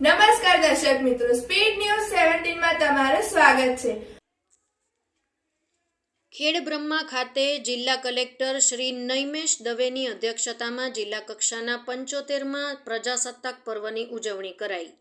નમસ્કાર દર્શક મિત્રો સ્પીડ ન્યૂઝ સેવન્ટીનમાં તમારું સ્વાગત છે. ખેડ બ્રહ્મા ખાતે જિલ્લા કલેક્ટર શ્રી નૈમેશ દવેની અધ્યક્ષતામાં જિલ્લા કક્ષાના પંચોતેરમાં પ્રજાસત્તાક પર્વની ઉજવણી કરાઈ.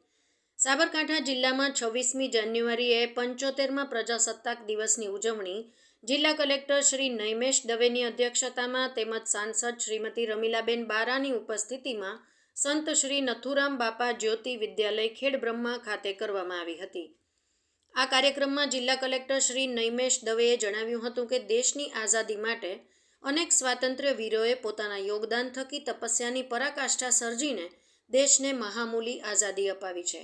સાબરકાંઠા જિલ્લામાં છવ્વીસમી જાન્યુઆરીએ પંચોતેરમાં પ્રજાસત્તાક દિવસની ઉજવણી જિલ્લા કલેક્ટર શ્રી નૈમેશ દવેની અધ્યક્ષતામાં તેમજ સાંસદ શ્રીમતી રમીલાબેન બારાની ઉપસ્થિતિમાં સંત શ્રી નથુરામ બાપા જ્યોતિ વિદ્યાલય ખેડ બ્રહ્મા ખાતે કરવામાં આવી હતી. આ કાર્યક્રમમાં જિલ્લા કલેક્ટર શ્રી નૈમેશ દવેએ જણાવ્યું હતું કે દેશની આઝાદી માટે અનેક સ્વાતંત્ર્ય વીરોએ પોતાના યોગદાન થકી તપસ્યાની પરાકાષ્ઠા સર્જીને દેશને મહામૂલી આઝાદી અપાવી છે.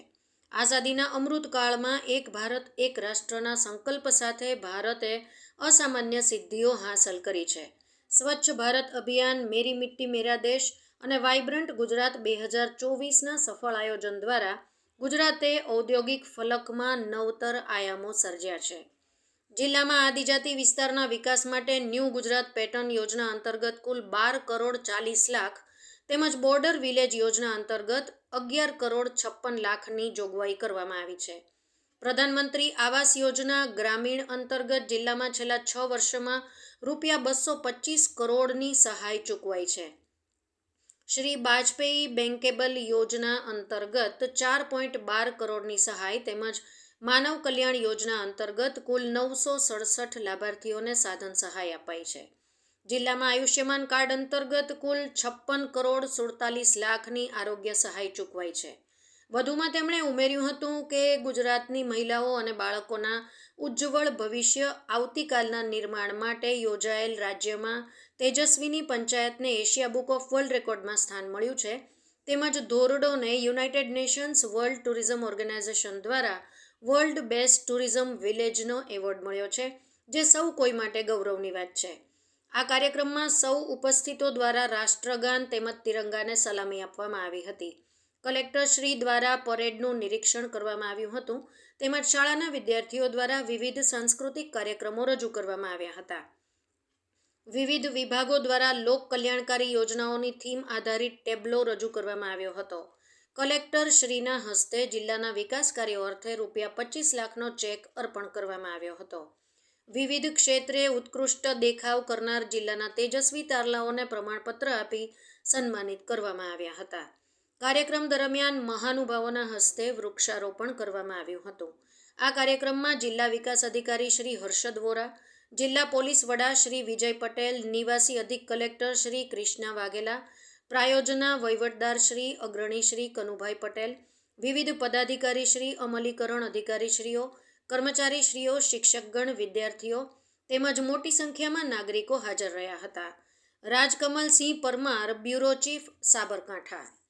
આઝાદીના અમૃતકાળમાં એક ભારત, એક રાષ્ટ્રના સંકલ્પ સાથે ભારતે અસામાન્ય સિદ્ધિઓ હાંસલ કરી છે. સ્વચ્છ ભારત અભિયાન, મેરી મિટ્ટી મેરા દેશ અને વાઇબ્રન્ટ ગુજરાત બે હજાર ચોવીસના સફળ આયોજન દ્વારા ગુજરાતે ઔદ્યોગિક ફલકમાં નવતર આયામો સર્જ્યા છે. જિલ્લામાં આદિજાતિ વિસ્તારના વિકાસ માટે ન્યૂ ગુજરાત પેટર્ન યોજના અંતર્ગત કુલ બાર કરોડ ચાલીસ લાખ તેમજ બોર્ડર વિલેજ યોજના અંતર્ગત અગિયાર કરોડ છપ્પન લાખની જોગવાઈ કરવામાં આવી છે. પ્રધાનમંત્રી આવાસ યોજના ગ્રામીણ અંતર્ગત જિલ્લામાં છેલ્લા છ વર્ષમાં રૂપિયા બસો પચીસ કરોડની સહાય ચૂકવાઈ છે. શ્રી બાજપેયી બેન્કેબલ યોજના અંતર્ગત ચાર પોઈન્ટ બાર કરોડની સહાય તેમજ માનવ કલ્યાણ યોજના અંતર્ગત કુલ નવસો સડસઠ લાભાર્થીઓને સાધન સહાય અપાઈ છે. જિલ્લામાં આયુષ્યમાન કાર્ડ અંતર્ગત કુલ છપ્પન કરોડ સુડતાલીસ લાખની આરોગ્ય સહાય ચૂકવાઈ છે. વધુમાં તેમણે ઉમેર્યું હતું કે ગુજરાતની મહિલાઓ અને બાળકોના ઉજ્જવળ ભવિષ્ય આવતીકાલના નિર્માણ માટે યોજાયેલ રાજ્યમાં તેજસ્વીની પંચાયતને એશિયા બુક ઓફ વર્લ્ડ રેકોર્ડમાં સ્થાન મળ્યું છે. તેમજ ધોરડોને United Nations World Tourism Organization દ્વારા વર્લ્ડ બેસ્ટ ટુરિઝમ વિલેજનો એવોર્ડ મળ્યો છે, જે સૌ કોઈ માટે ગૌરવની વાત છે. આ કાર્યક્રમમાં સૌ ઉપસ્થિતો દ્વારા રાષ્ટ્રગાન તેમજ તિરંગાને સલામી આપવામાં આવી હતી. કલેક્ટર શ્રી દ્વારા પરેડનું નિરીક્ષણ કરવામાં આવ્યું હતું. તેમજ શાળાના વિદ્યાર્થીઓ દ્વારા વિવિધ સાંસ્કૃતિક કાર્યક્રમો રજૂ કરવામાં આવ્યા હતા. વિવિધ વિભાગો દ્વારા લોક કલ્યાણકારી યોજનાઓની થીમ આધારિત ટેબ્લો રજૂ કરવામાં આવ્યો હતો. કલેક્ટર શ્રીના હસ્તે જિલ્લાના વિકાસ કાર્યો અર્થે રૂપિયા પચીસ લાખનો ચેક અર્પણ કરવામાં આવ્યો હતો. વિવિધ ક્ષેત્રે ઉત્કૃષ્ટ દેખાવ કરનાર જિલ્લાના તેજસ્વી તારલાઓને પ્રમાણપત્ર આપી સન્માનિત કરવામાં આવ્યા હતા. કાર્યક્રમ દરમિયાન મહાનુભાવોના હસ્તે વૃક્ષારોપણ કરવામાં આવ્યું હતું. આ કાર્યક્રમમાં જિલ્લા વિકાસ અધિકારી શ્રી હર્ષદ વોરા, જિલ્લા પોલીસ વડા શ્રી વિજય પટેલ, નિવાસી અધિક કલેક્ટર શ્રી કૃષ્ણા વાઘેલા, પ્રાયોજના વહીવટદાર શ્રી અગ્રણી શ્રી કનુભાઈ પટેલ, વિવિધ પદાધિકારી શ્રી અમલીકરણ અધિકારીશ્રીઓ, કર્મચારીશ્રીઓ, શિક્ષકગણ, વિદ્યાર્થીઓ તેમજ મોટી સંખ્યામાં નાગરિકો હાજર રહ્યા હતા. Rajkamalsinh Parmar, bureau chief, Sabarkantha.